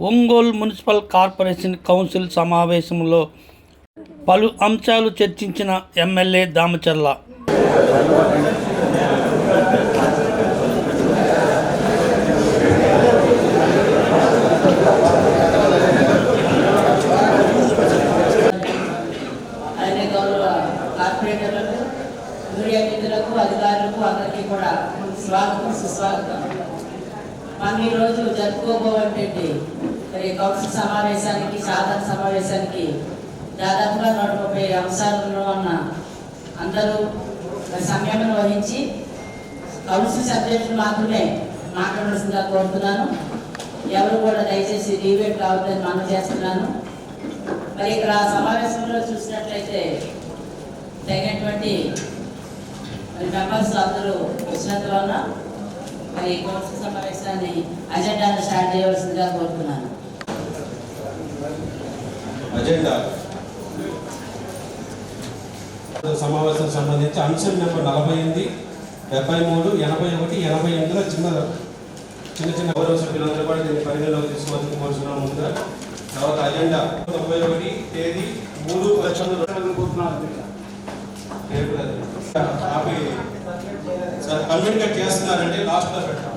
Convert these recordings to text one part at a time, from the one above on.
Ongole municipal corporation council సమావేశంలో పలు అంశాలు చర్చించిన ఎమ్మెల్యే దామచర్ల. అధికారులకు అందరికీ కూడా స్వాగతం సుస్వాగతం. మనం ఈరోజు జరుపుకోబోయేటువంటి మరి కౌన్సిల్ సమావేశానికి సాధారణ సమావేశానికి దాదాపుగా నూట ముప్పై అంశాలలో ఉన్న అందరూ సమయం సంయమనం వహించి కౌన్సిల్ సబ్జెక్టులు మాత్రమే మాట్లాడాల్సిందిగా కోరుతున్నాను. ఎవరు కూడా దయచేసి రీవేట్ కావద్దని మనం చేస్తున్నాను. మరి ఇక్కడ సమావేశంలో చూసినట్లయితే తగినటువంటి మరి మెంబర్స్ అందరూ వచ్చినందువలన మరి కౌన్సిల్ సమావేశాన్ని అజెండాను స్టార్ట్ చేయవలసిందిగా కోరుతున్నాను. అజెండా. సమావేశం సంబంధించి అంశం నెంబర్ నలభై ఎనిమిది డెబ్బై మూడు ఎనభై ఒకటి ఎనభై ఎనిమిదిలో చిన్న చిన్న చిన్న గౌరవ సభ్యులందరూ కూడా దీన్ని పరిగణలోకి తీసుకోవాల్సిన కోరుతున్నాం ముందుగా. తర్వాత అజెండా. తొంభై ఒకటి తేదీ మూడు లక్షల ఆపి. సార్ కమ్యూనికేట్ చేస్తున్నారంటే లాస్ట్లో పెట్టాం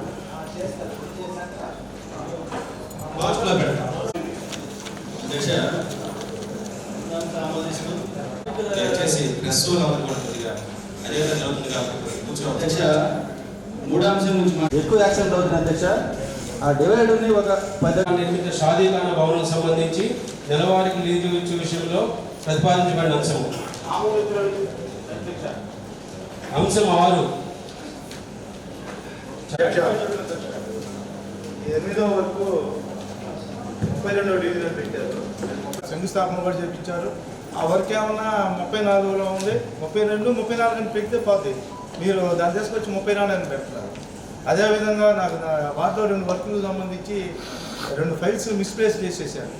లాస్ట్లో పెట్టాం అధ్యక్ష దయచేసి ప్రెస్ కొద్దిగా అదేవిధంగా జరుగుతుంది కాబట్టి కూర్చో. అధ్యక్ష మూడో అంశం గురించి ఎక్కువ యాక్సిడెంట్ అవుతుంది అధ్యక్ష. ఆ డివైడర్ని ఒక పది నిర్మిత షాదీఖాన భవనం సంబంధించి నెలవారికి లీజు ఇచ్చే విషయంలో ప్రతిపాదించబడిన అంశం. అంశం ఆరు. ఎనిమిదో వరకు ముప్పై రెండో డివిజన్ పెట్టారు. శంకుస్థాపన కూడా చేపించారు. ఆ వర్క్ ఏమన్నా ముప్పై నాలుగులో ఉంది? ముప్పై రెండు ముప్పై నాలుగు అని పెడితే పోతుంది మీరు దాన్ని తీసుకొచ్చి ముప్పై నాలుగు అని పెడతారు. అదేవిధంగా నాకు వాటిలో రెండు వర్కులకు సంబంధించి రెండు ఫైల్స్ మిస్ప్లేస్ చేసేసారు.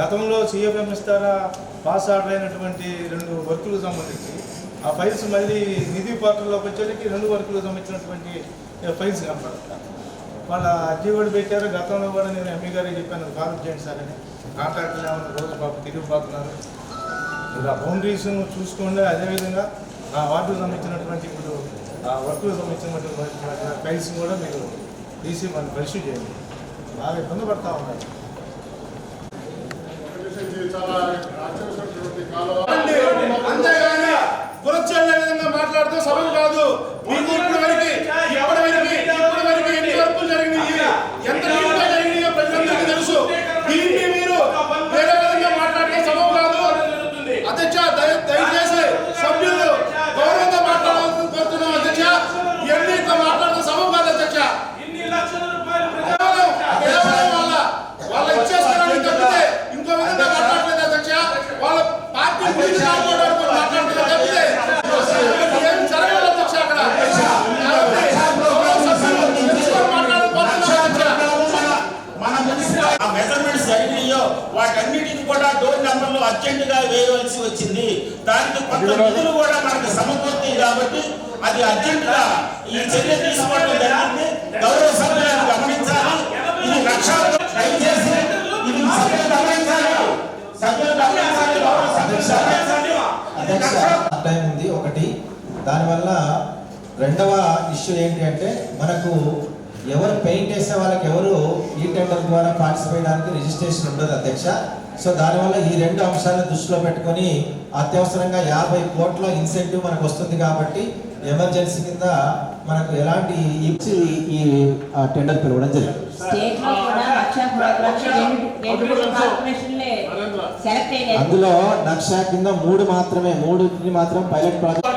గతంలో సీఎఫ్ఎం ఇస్తారా పాస్ ఆర్డర్ అయినటువంటి రెండు వర్కులకు సంబంధించి. ఆ ఫైల్స్ మళ్ళీ నిధి పోర్టల్లోకి వచ్చేసరికి రెండు వర్కులకు సంబంధించినటువంటి ఫైల్స్ కనపడతాయి వాళ్ళ అర్జీ కూడా పెట్టారు గతంలో కూడా నేను ఎంపీ గారికి చెప్పాను కాల్ చేయండి సార్ అని. కాంట్రాక్టర్ ఏమైనా రోజు పాపం తిరిగిపోతున్నారు ఇలా బౌండరీస్ చూసుకోండి అదేవిధంగా ఆ వార్డుకు సంబంధించినటువంటి ఇప్పుడు ఆ వర్క్కు సంబంధించినటువంటి ఫైల్స్ కూడా మీరు తీసి మనం పరిశీలి చేయండి. బాగా ఇబ్బంది పడతా ఉన్నారు గురొచ్చే విధంగా మాట్లాడుతూ సభలు కాదు మీకు ఇప్పుడు వరకు ఎవరి వరకు ఇప్పటి వరకు ఎన్ని వర్కులు జరిగినాయి ఎంత నీట్గా జరిగినాయో ప్రజలందరికీ తెలుసు దీన్ని మీరు వేరే విధంగా మాట్లాడితే సభ కాదు అధ్యక్ష దయ- దయచేసి సభ్యులు గౌరవంగా మాట్లాడాలని కోరుతున్నాం అధ్యక్ష ఇవన్నీ ఇట్లా మాట్లాడితే సభ కాదు అధ్యక్ష కేవలం కేవలం వాళ్ళ వాళ్ళ ఇచ్చేస్తున్నారని తప్పితే ఇంకో విధంగా మాట్లాడలేదు అధ్యక్ష వాళ్ళ పార్టీ గురించి మాట్లాడుతూ మాట్లాడుతున్నారు తప్పితే ఏం జరగలేదు అధ్యక్ష అక్కడ కాబట్టి గౌరవ సభ్యులు తెలుసుకొని మాట్లాడాలని కోరుతున్నాం అధ్యక్ష ఆ మెజర్మెంట్స్ జరిగినాయో వాటన్నిటిని కూడా డోర్ నెంబర్లు అర్జెంట్గా వేయవలసి వచ్చింది దానికి కొంత నిధులు కూడా మనకు సమకూరుతాయి కాబట్టి అది అర్జెంటుగా ఈ చర్య తీసుకోవడం జరిగింది. గౌరవ సభ్యులను గమనించాలి. ఇది లక్ష దయచేసి ఇది సభ్యులు గమనించాలి. సభ్యులు గమనించాలి. గౌరవ సభ్యులు టైం ఉంది ఒకటి. దానివల్ల రెండవ ఇష్యూ ఏంటి అంటే మనకు ఎవరు పెయింట్ వేసే వాళ్ళకి ఎవరు ఈ టెండర్ ద్వారా పార్టిసిపేట్ రిజిస్ట్రేషన్ ఉండదు అధ్యక్ష. సో దానివల్ల ఈ రెండు అంశాలను దృష్టిలో పెట్టుకొని అత్యవసరంగా యాభై కోట్ల ఇన్సెంటివ్ మనకు వస్తుంది కాబట్టి ఎమర్జెన్సీ కింద మనకు ఎలాంటి ఈ- టెండర్ పిలవడం జరిగింది. అందులో లక్ష కింద మూడు మాత్రమే మూడు మాత్రం పైలట్ ప్రాజెక్ట్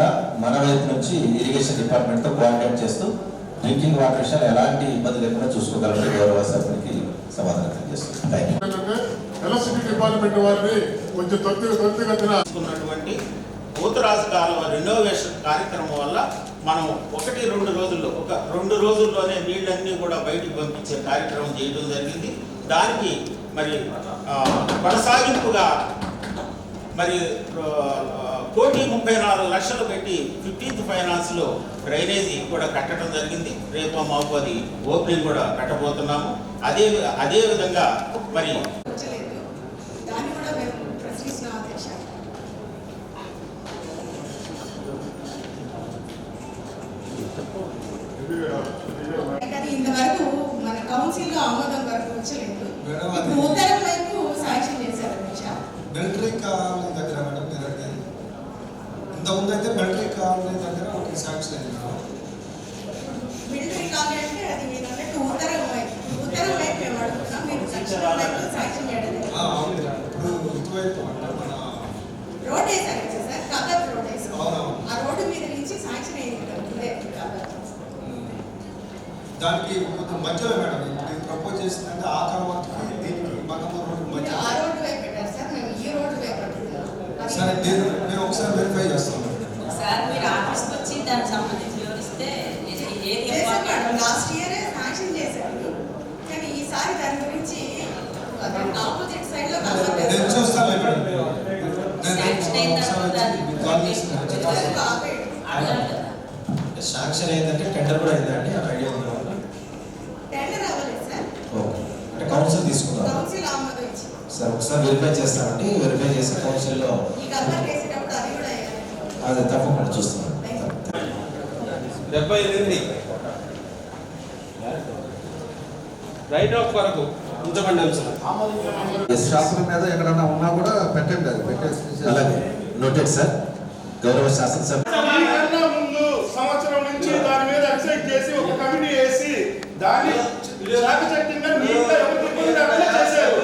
రకాలుగా మన వైపు నుంచి ఇరిగేషన్ డిపార్ట్మెంట్తో కోఆర్డినేట్ చేస్తూ డ్రింకింగ్ వాటర్ విషయాలు ఎలాంటి ఇబ్బంది లేకుండా చూసుకోగలమని గౌరవ సభ్యునికి సమాధానం ఎలక్ట్రిసిటీ డిపార్ట్మెంట్ వారిని కొంచెం త్వరితగతిన తీసుకున్నటువంటి పోతురాజు కాలువ రెనోవేషన్ కార్యక్రమం వల్ల మనం ఒకటి రెండు రోజుల్లో ఒక రెండు రోజుల్లోనే నీళ్ళన్నీ కూడా బయటికి పంపించే కార్యక్రమం చేయడం జరిగింది. దానికి మరి ఆ, కొనసాగింపుగా మరి కోటి ముప్పై నాలుగు లక్షలు పెట్టి ఫిఫ్టీన్త్ ఫైనాన్స్లో డ్రైనేజీ కూడా కట్టడం జరిగింది. రేపు మాపు అది ఓపెనింగ్ కూడా కట్టబోతున్నాము. అదే అదే విధంగా మరి ఇంతవరకు మన కౌన్సిల్లో ఆమోదం వరకు వచ్చలేదు ఉత్తరం వైపు శాంక్షన్ చేశారు అధ్యక్ష మిలిటరీ కాలనీ దగ్గర మేడం మీరు అడిగేది ఇంతకుముందు అయితే మిలిటరీ కాలనీ దగ్గర ఒక శాంక్షన్ అయింది మేడం మిలిటరీ కాలనీ అంటే అది మీరు అన్నట్టు ఉత్తరం వైపు ఉత్తరం వైపు మేము అడుగుతున్నాం మీరు దక్షిణ వైపు శాంక్షన్ చేయడం. లేదు. ఆ, అవును. ఇప్పుడు ఇటువైపు అంటే మన రోడ్ వేశారు కదా సార్? కబర్ రోడ్ వేసారు అవునవును. ఆ రోడ్డు మీద నుంచి శాంక్షన్ అయింది దానికి కొంచెం మధ్యలో మేడం ఇప్పుడు ప్రపోజ్ చేసిందంటే ఆ తర్వాతకి దీనికి మగమ్మ రోడ్డు మధ్య ఆ రోడ్డు వైపు పెట్టారు సార్ మేము ఈ రోడ్డు వైపు అడుగుతున్నాం. అది- సరే నేను నేను ఒకసారి వెరిఫై చేస్తాను సార్ మీరు ఆఫీస్కి వచ్చి దానికి సంబంధించి వివరిస్తే లాస్ట్ ఇయర్ శాంక్షన్ చేశారు కానీ ఈసారి దాని గురించి ఆపోజిట్ సైడ్లో నేను చూస్తాను శాంక్షన్ అయిందంటే టెండర్ కూడా అయిందండి ఆ ఐడియా ఉందా టెండర్ అవ్వలేదు సార్ ఓకే అంటే కౌన్సిల్ తీసుకున్నారు? కౌన్సిల్ ఆమోదం ఇచ్చింది. సార్ ఒకసారి వెరిఫై చేస్తామండి వెరిఫై చేసి కౌన్సిల్లో ఈ కబర్ వేసేటప్పుడు అది కూడా వేయాలి అది తప్పకుండా చూస్తున్నాను డెబ్బై ఎనిమిది. రైట్ ఆఫ్ వరకు. ఉంచబండి అంశాలు షాపుల మీద ఎక్కడన్నా ఉన్నా కూడా పెట్టండి అది పెట్టేసి అలాగే. నోటెడ్ సార్ గౌరవ శాసనసభ దానికన్నా ముందు సంవత్సరం నుంచి దాని మీద ఎక్సైట్ చేసి ఒక కమిటీ వేసి దాన్ని చాకచక్యంగా నీట్గా ఎవరికి ఇబ్బంది లేకుండా చేశారు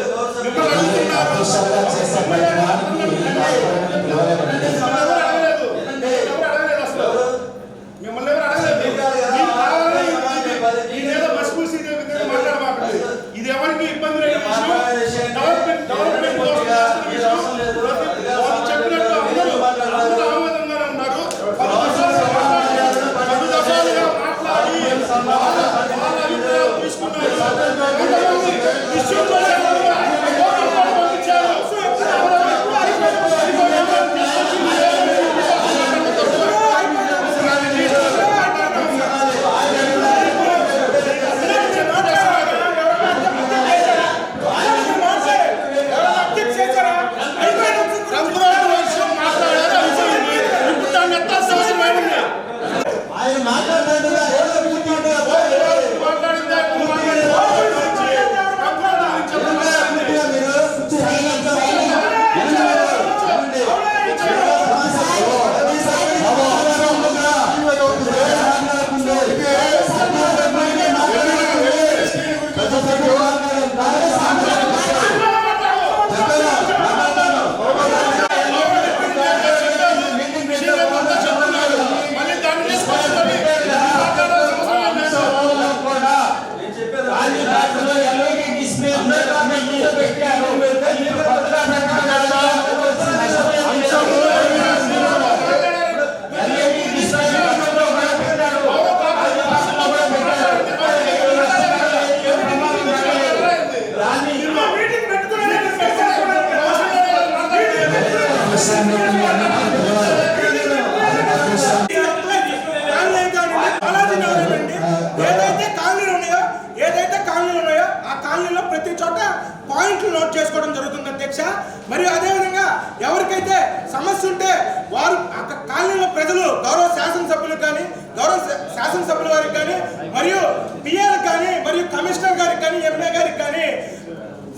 మిమ్మల్ని అడుగుతున్నారు. అఫీషియల్గా చేసే ప్రయత్నానికి పిలవలేమండి. మిమ్మల్ని ఎవరు అడగలేదు. ఎవరు అడగలేదు అసలు. మిమ్మల్ని ఎవరు అడగలేదు. మీకు కావాలని ఇది- ఇదేదో మసిపూసి ఇదే విధంగా మాట్లాడమాకండి. ఇది ఎవరికి ఇబ్బంది లేని విషయం. డెవలప్మెంట్ డెవలప్మెంట్ కోసం చేస్తున్న విషయం. ప్రతి- వాళ్ళు చెప్పినట్టు అందరూ అందరూ ఆమోదంగానే ఉన్నారు పది దఫాలుగా మాట్లాడారు. పది దఫాలుగా మాట్లాడి వాళ్ళ వాళ్ళ అభిప్రాయాలు తీసుకున్నారు కొంతమంది శాసనసభ్యుల వారికి కానీ మరియు పిఏలకు కానీ మరియు కమిషనర్ గారికి కానీ ఎంఏ గారికి కానీ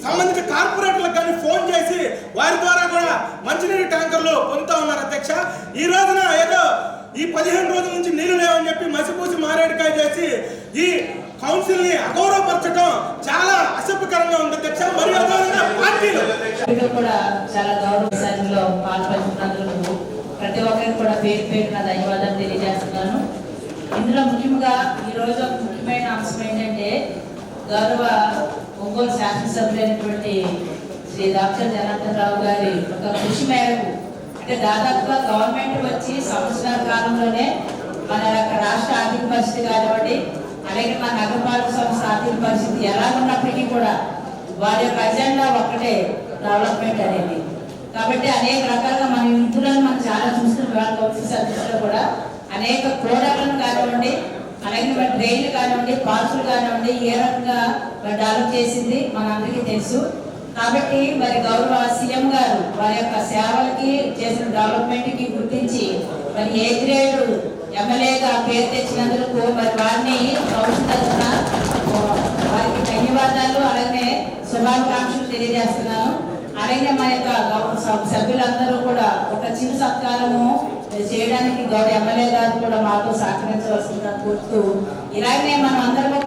సంబంధించిన కార్పొరేటర్లకు కానీ ఫోన్ చేసి వారి ద్వారా కూడా మంచినీరు ట్యాంకర్లు పొందుతా ఉన్నారు అధ్యక్ష. ఈ రోజున ఏదో ఈ పదిహేను రోజుల నుంచి నీళ్ళు లేవని చెప్పి మసిపూసి మారేడుకాయ చేసి ఈ కౌన్సిల్ని అగౌరవపరచడం చాలా అసభ్యకరంగా ఉంది అధ్యక్ష. మరియు అదేవిధంగా పార్టీలు. కూడా చాలా గౌరవ ప్రతి ఒక్కరికి కూడా పేరు పేరున ధన్యవాదాలు తెలియజేస్తున్నాను. ఇందులో ముఖ్యంగా ఈ ఒక ముఖ్యమైన అంశం ఏంటంటే గౌరవ ఒంగోలు శాసనసభ్యులైనటువంటి శ్రీ డాక్టర్ జనార్దన్ రావు గారి ఒక కృషి మేరకు అంటే దాదాపుగా గవర్నమెంట్ వచ్చి సంవత్సరాల కాలంలోనే మన యొక్క రాష్ట్ర ఆర్థిక పరిస్థితి కానివ్వండి అలాగే మన నగరపాలక సంస్థ ఆర్థిక పరిస్థితి ఎలా ఉన్నప్పటికీ కూడా వారి యొక్క అజెండా ఒక్కటే డెవలప్మెంట్ అనేది. కాబట్టి అనేక రకాలుగా మన ఇంట్లో మనం చాలా చూస్తున్న వాళ్ళ కౌన్సిల్ కూడా అనేక కూడలను కానివ్వండి అలాగే మరి ట్రైన్లు కానివ్వండి పార్కులు కానివ్వండి ఏ రకంగా మరి డెవలప్ చేసింది మనందరికీ తెలుసు. కాబట్టి మరి గౌరవ సీఎం గారు వారి యొక్క సేవలకి చేసిన డెవలప్మెంట్కి గుర్తించి మరి ఏ గ్రేడ్ ఎమ్మెల్యేగా పేరు తెచ్చినందుకు మరి వారిని కౌన్సిల్ తరఫున వారికి ధన్యవాదాలు అలాగే శుభాకాంక్షలు తెలియజేస్తున్నాను. అలాగే మా యొక్క సభ- సభ్యులందరూ కూడా ఒక చిన్న సత్కారము చేయడానికి గౌరవ ఎమ్మెల్యే గారు కూడా మాతో సహకరించవలసిందిగా కోరుతూ ఇలాగే మనం అందరం